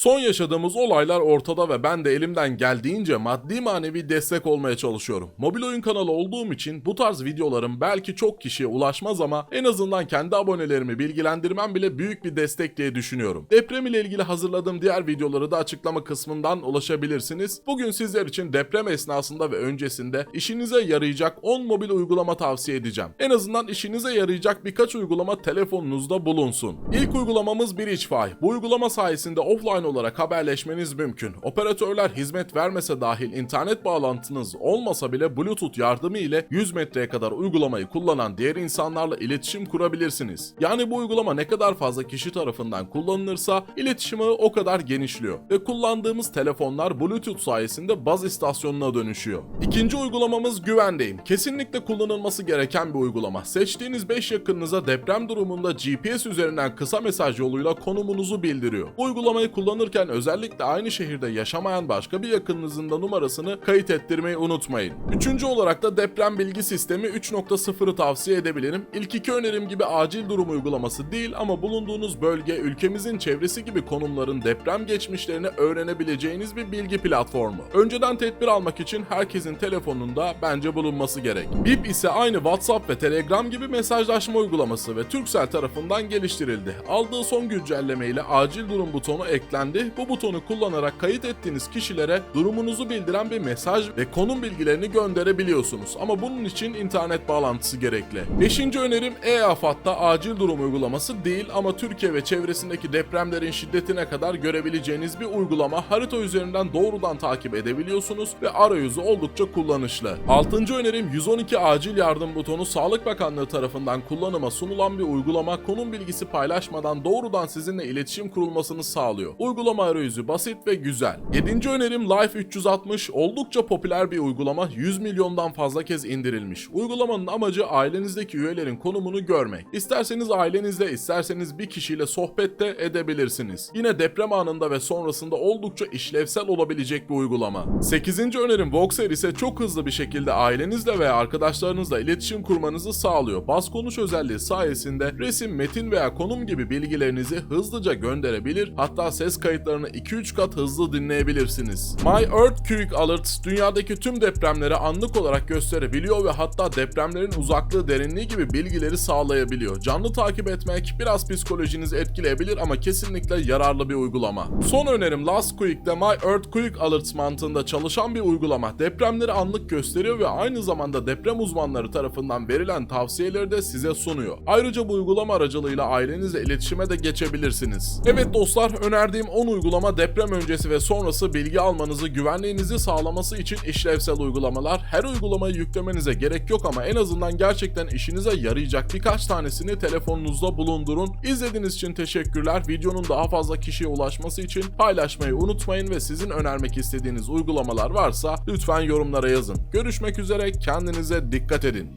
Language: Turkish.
Son yaşadığımız olaylar ortada ve ben de elimden geldiğince maddi manevi destek olmaya çalışıyorum. Mobil oyun kanalı olduğum için bu tarz videolarım belki çok kişiye ulaşmaz ama en azından kendi abonelerimi bilgilendirmem bile büyük bir destek diye düşünüyorum. Deprem ile ilgili hazırladığım diğer videoları da açıklama kısmından ulaşabilirsiniz. Bugün sizler için deprem esnasında ve öncesinde işinize yarayacak 10 mobil uygulama tavsiye edeceğim. En azından işinize yarayacak birkaç uygulama telefonunuzda bulunsun. İlk uygulamamız BridgeFi. Bu uygulama sayesinde offline olarak haberleşmeniz mümkün. Operatörler hizmet vermese dahil internet bağlantınız olmasa bile Bluetooth yardımı ile 100 metreye kadar uygulamayı kullanan diğer insanlarla iletişim kurabilirsiniz. Yani bu uygulama ne kadar fazla kişi tarafından kullanılırsa iletişim ağı o kadar genişliyor ve kullandığımız telefonlar Bluetooth sayesinde baz istasyonuna dönüşüyor. İkinci uygulamamız Güvendeyim. Kesinlikle kullanılması gereken bir uygulama. Seçtiğiniz 5 yakınınıza deprem durumunda GPS üzerinden kısa mesaj yoluyla konumunuzu bildiriyor. Bu uygulamayı kullanırken özellikle aynı şehirde yaşamayan başka bir yakınınızın da numarasını kayıt ettirmeyi unutmayın. Üçüncü olarak da deprem bilgi sistemi 3.0'ı tavsiye edebilirim. İlk iki önerim gibi acil durum uygulaması değil ama bulunduğunuz bölge, ülkemizin çevresi gibi konumların deprem geçmişlerini öğrenebileceğiniz bir bilgi platformu. Önceden tedbir almak için herkesin telefonunda bence bulunması gerek. Bip ise aynı WhatsApp ve Telegram gibi mesajlaşma uygulaması ve Turkcell tarafından geliştirildi. Aldığı son güncelleme ile acil durum butonu eklendi. Bu butonu kullanarak kayıt ettiğiniz kişilere durumunuzu bildiren bir mesaj ve konum bilgilerini gönderebiliyorsunuz. Ama bunun için internet bağlantısı gerekli. Beşinci önerim e-AFAD'da acil durum uygulaması değil ama Türkiye ve çevresindeki depremlerin şiddetine kadar görebileceğiniz bir uygulama. Harita üzerinden doğrudan takip edebiliyorsunuz ve arayüzü oldukça kullanışlı. Altıncı önerim 112 acil yardım butonu Sağlık Bakanlığı tarafından kullanıma sunulan bir uygulama konum bilgisi paylaşmadan doğrudan sizinle iletişim kurulmasını sağlıyor. Uygulama arayüzü basit ve güzel. Yedinci önerim Life 360 oldukça popüler bir uygulama 100 milyondan fazla kez indirilmiş. Uygulamanın amacı ailenizdeki üyelerin konumunu görmek. İsterseniz ailenizle isterseniz bir kişiyle sohbet de edebilirsiniz. Yine deprem anında ve sonrasında oldukça işlevsel olabilecek bir uygulama. 8. önerim Voxer ise çok hızlı bir şekilde ailenizle veya arkadaşlarınızla iletişim kurmanızı sağlıyor. Bas konuş özelliği sayesinde resim, metin veya konum gibi bilgilerinizi hızlıca gönderebilir hatta ses kayıtlarını 2-3 kat hızlı dinleyebilirsiniz. My Earthquake Alerts dünyadaki tüm depremleri anlık olarak gösterebiliyor ve hatta depremlerin uzaklığı, derinliği gibi bilgileri sağlayabiliyor. Canlı takip etmek biraz psikolojinizi etkileyebilir ama kesinlikle yararlı bir uygulama. Son önerim Last Quick'te My Earthquake Alerts mantığında çalışan bir uygulama. Depremleri anlık gösteriyor ve aynı zamanda deprem uzmanları tarafından verilen tavsiyeleri de size sunuyor. Ayrıca bu uygulama aracılığıyla ailenizle iletişime de geçebilirsiniz. Evet dostlar önerdiğim 10 uygulama deprem öncesi ve sonrası bilgi almanızı, güvenliğinizi sağlaması için işlevsel uygulamalar. Her uygulamayı yüklemenize gerek yok ama en azından gerçekten işinize yarayacak birkaç tanesini telefonunuzda bulundurun. İzlediğiniz için teşekkürler. Videonun daha fazla kişiye ulaşması için paylaşmayı unutmayın ve sizin önermek istediğiniz uygulamalar varsa lütfen yorumlara yazın. Görüşmek üzere kendinize dikkat edin.